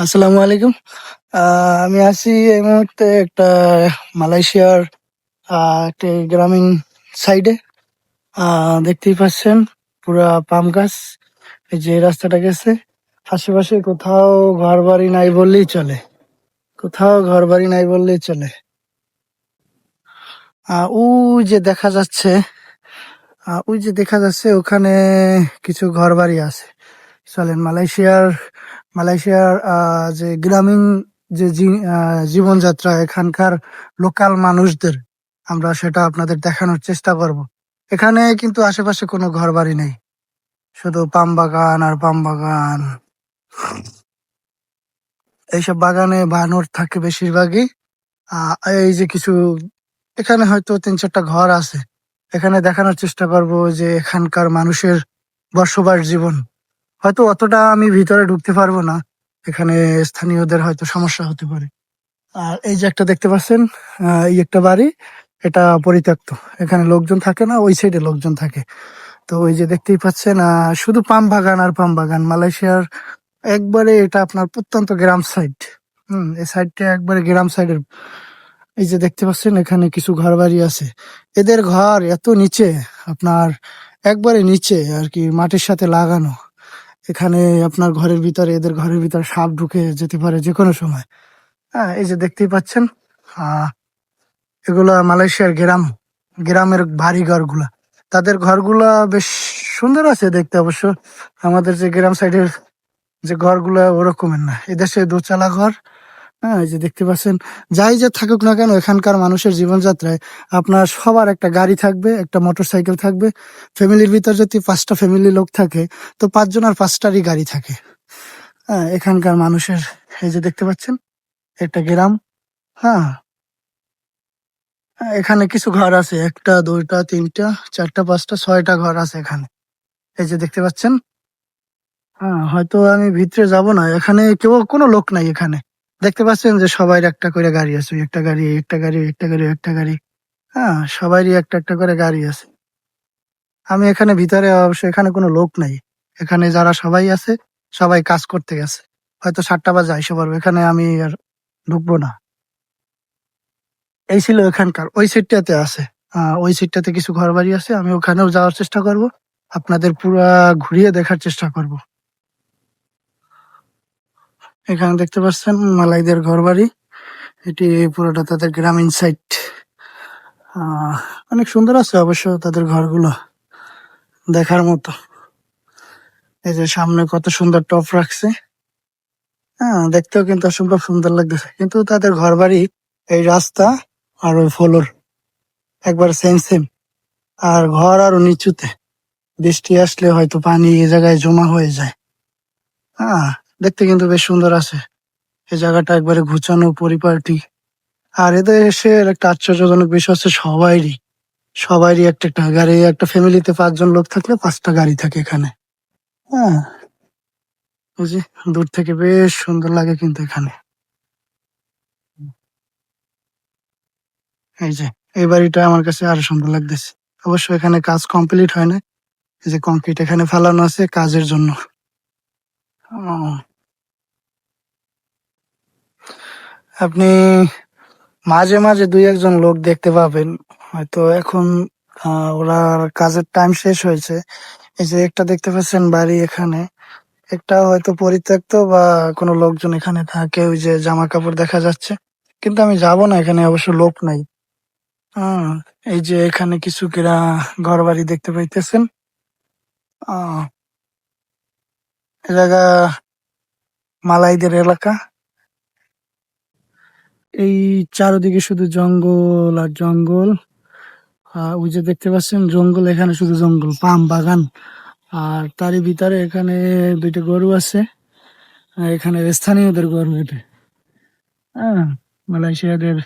আসসালামু আলাইকুম। আমি আছি এই মুহূর্তে একটা মালয়েশিয়ার একটা গ্রামীণ সাইডে দেখতেই পাচ্ছেন পুরা পাম গাছ। যে রাস্তাটা গেছে, আশেপাশে কোথাও ঘর বাড়ি নাই বললেই চলে। কোথাও ঘর বাড়ি নাই বললেই চলে। ওই যে দেখা যাচ্ছে ওই যে দেখা যাচ্ছে ওখানে কিছু ঘর বাড়ি আছে। চলেন মালয়েশিয়ার মালয়েশিয়ার যে গ্রামীণ যে জীবনযাত্রা, এখানকার লোকাল মানুষদের, আমরা সেটা আপনাদের দেখানোর চেষ্টা করব। এখানে কিন্তু আশেপাশে কোনো ঘর বাড়ি নেই। শুধু পাম বাগান আর পাম বাগান। এইসব বাগানে বানর থাকে বেশিরভাগই। এই যে কিছু, এখানে হয়তো তিন চারটা ঘর আছে। এখানে দেখানোর চেষ্টা করব যে এখানকার মানুষের বসবাস জীবন। হয়তো অতটা আমি ভিতরে ঢুকতে পারব না। এখানে স্থানীয়দের হয়তো সমস্যা হতে পারে। আর এই যে একটা দেখতে পাচ্ছেন এই একটা বাড়ি, এটা পরিত্যক্ত। এখানে লোকজন থাকে না, ওই সাইডে লোকজন থাকে। তো ওই যে দেখতেই পাচ্ছেন শুধু পাম বাগান আর পাম বাগান। মালয়েশিয়ার একবারে এটা আপনার প্রত্যন্ত গ্রাম সাইড হম, এই সাইডটা একবারে গ্রাম সাইডের এই যে দেখতে পাচ্ছেন, এখানে কিছু ঘর বাড়ি আছে। এদের ঘর এত নিচে, আপনার একবারে নিচে আর কি, মাটির সাথে লাগানো। এখানে আপনার ঘরের ভিতরে, এদের ঘরের ভিতরে সাপ ঢুকে যেতে পারে যে কোনো সময়। হ্যাঁ এই যে দেখতেই পাচ্ছেন এগুলো মালয়েশিয়ার গ্রাম, গ্রামের বাড়ি ঘরগুলা। তাদের ঘরগুলা বেশ সুন্দর আছে দেখতে অবশ্য। আমাদের যে গ্রাম সাইডের যে ঘরগুলা ওরকমের না। এদেশে দোচালা ঘর হ্যাঁ এই যে দেখতে পাচ্ছেন যাই যে থাকুক না কেন এখানকার মানুষের জীবনযাত্রায় আপনার সবার একটা গাড়ি থাকবে একটা মোটর সাইকেল থাকবে ফ্যামিলির ভিতর যদি পাঁচটা ফ্যামিলি লোক থাকে তো পাঁচজন আর পাঁচটারই গাড়ি থাকে। হ্যাঁ এখানকার মানুষের এই যে দেখতে পাচ্ছেন একটা গ্রাম হ্যাঁ। হ্যাঁ, এখানে কিছু ঘর আছে একটা দুইটা তিনটা চারটা পাঁচটা ছয়টা ঘর আছে এখানে। এই যে দেখতে পাচ্ছেন হ্যাঁ হয়তো আমি ভিতরে যাব না এখানে কেউ কোনো লোক নাই এখানে। দেখতে পাচ্ছেন যে সবাই একটা করে গাড়ি আছে একটা গাড়ি একটা গাড়ি একটা গাড়ি একটা গাড়ি। হ্যাঁ সবারই একটা একটা করে গাড়ি আছে। আমি এখানে ভিতরে অবশ্য এখানে কোনো লোক নাই। এখানে যারা সবাই আছে, সবাই কাজ করতে গেছে। হয়তো সাতটা বাজে আইসে পারব এখানে আমি আর ঢুকবো না। এই ছিল এখানকার, ওই সিটটাতে আছে। ওই সিটটাতে কিছু ঘর বাড়ি আছে, আমি ওখানেও যাওয়ার চেষ্টা করব। আপনাদের পুরা ঘুরিয়ে দেখার চেষ্টা করব। এখানে দেখতে পাচ্ছেন মালাইদের ঘর বাড়ি এটি পুরোটা তাদের গ্রামীণ সাইট। অনেক সুন্দর আছে অবশ্য তাদের ঘরগুলো দেখার মতো। এই যে সামনে কত সুন্দর টপ রাখছে। হ্যাঁ দেখতেও কিন্তু অসম্ভব সুন্দর লাগতেছে। কিন্তু তাদের ঘর বাড়ি এই রাস্তা আর ওই ফলোর একবার সেম সেম আর ঘর আরও নিচুতে। বৃষ্টি আসলে হয়তো পানি এই জায়গায় জমা হয়ে যায়। হ্যাঁ দেখতে কিন্তু বেশ সুন্দর আছে। এই জায়গাটা একবারে ঘুচানো, পরিপাটি। আর এদের এসে একটা আশ্চর্যজনক বিষয় হচ্ছে সবাইরই সবারই একটা একটা গাড়ি, একটা ফ্যামিলিতে পাঁচজন লোক থাকলে পাঁচটা গাড়ি থাকে এখানে। হ্যাঁ যে দূর থেকে বেশ সুন্দর লাগে কিন্তু এখানে। এই যে, এই বাড়িটা আমার কাছে আরও সুন্দর লাগতেছে। অবশ্য এখানে কাজ কমপ্লিট হয় না। এই যে কংক্রিট এখানে ফেলানো আছে কাজের জন্য ও, আপনি মাঝে মাঝে দুই একজন লোক দেখতে পাবেন। হয়তো এখন ওরা কাজের টাইম শেষ হয়েছে। এই যে একটা দেখতে পাচ্ছেন বাড়ি এখানে। একটা হয়তো পরিত্যক্ত বা কোনো লোকজন এখানে থাকে, ওই যে জামা কাপড় দেখা যাচ্ছে। কিন্তু আমি যাব না, এখানে অবশ্য লোক নাই। এই যে এখানে কিছু কিরা ঘর বাড়ি দেখতে পাইতেছেন। জায়গা মালাইদের এলাকা। এই চারদিকে শুধু জঙ্গল আর জঙ্গল। আহ, ওই যে দেখতে পাচ্ছেন জঙ্গল এখানে শুধু জঙ্গল পাম বাগান। আর তারই ভিতরে এখানে দুইটা গরু আছে। আর এখানে স্থানীয়দের গরু এটা। হ্যাঁ মালয়েশিয়াদের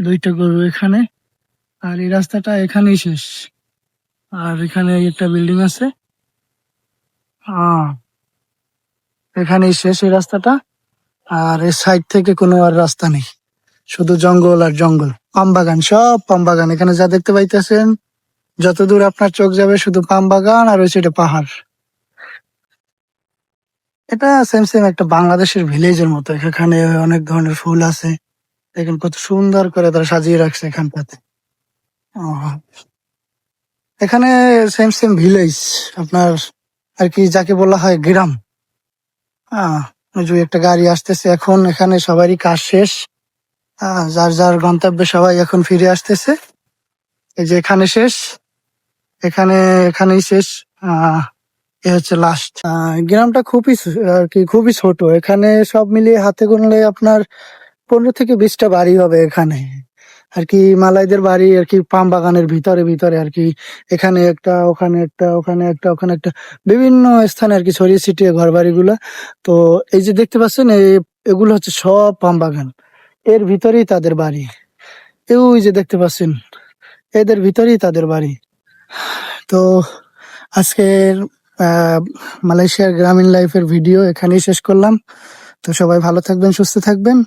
দুইটা গরু এখানে। আর এই রাস্তাটা এখানেই শেষ। আর এখানে একটা বিল্ডিং আছে। আহ, এখানেই শেষ এই রাস্তাটা। আর এই সাইড থেকে কোনো আর রাস্তা নেই। শুধু জঙ্গল আর জঙ্গল। পাম বাগান, সব পাম বাগান। এখানে যা দেখতে পাইতেছেন যতদূর আপনার চোখ যাবে শুধু পাম বাগান আর ওই পাহাড়। এটা সেম সেম একটা বাংলাদেশের ভিলেজের মতো। এখানে অনেক ধরনের ফুল আছে। দেখেন কত সুন্দর করে তারা সাজিয়ে রাখছে এখানটাতে। এখানে সেম সেম ভিলেজ আপনার আর কি যাকে বলা হয় গ্রাম। হ্যাঁ যে একটা গাড়ি আসতেছে এখন, এখানে সবারই কাজ শেষ। যার যার গন্তব্যে সবাই এখন ফিরে আসতেছে। এই যে এখানে শেষ, এখানে, এখানেই শেষ। এ হচ্ছে লাস্ট গ্রামটা খুবই আর কি, খুবই ছোট। এখানে সব মিলিয়ে হাতে গুনলে আপনার পনেরো থেকে বিশটা বাড়ি হবে এখানে। আর কি মালাইদের বাড়ি আর কি পাম বাগানের ভিতরে ভিতরে আর কি এখানে একটা, ওখানে একটা ওখানে একটা ওখানে একটা বিভিন্ন স্থানে আর কি ছড়িয়ে ছিটিয়ে ঘর বাড়িগুলা তো এই যে দেখতে পাচ্ছেন এগুলো হচ্ছে সব পাম বাগান। এর ভিতরেই তাদের বাড়ি। এই ওই যে দেখতে পাচ্ছেন, এদের ভিতরেই তাদের বাড়ি। তো আজকের মালয়েশিয়ার গ্রামীণ লাইফের ভিডিও এখানেই শেষ করলাম। তো সবাই ভালো থাকবেন, সুস্থ থাকবেন।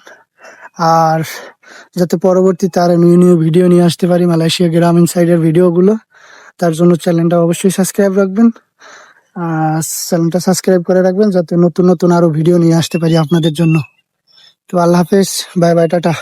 আর যাতে পরবর্তীতে আরও নিউ নিউ ভিডিও নিয়ে আসতে পারি মালয়েশিয়া গ্রামীণ সাইডের ভিডিওগুলো। তার জন্য চ্যানেলটা অবশ্যই সাবস্ক্রাইব রাখবেন। চ্যানেলটা সাবস্ক্রাইব করে রাখবেন যাতে নতুন নতুন আরও ভিডিও নিয়ে আসতে পারি আপনাদের জন্য। তো আল্লাহ হাফেজ বাই বাই টাটা।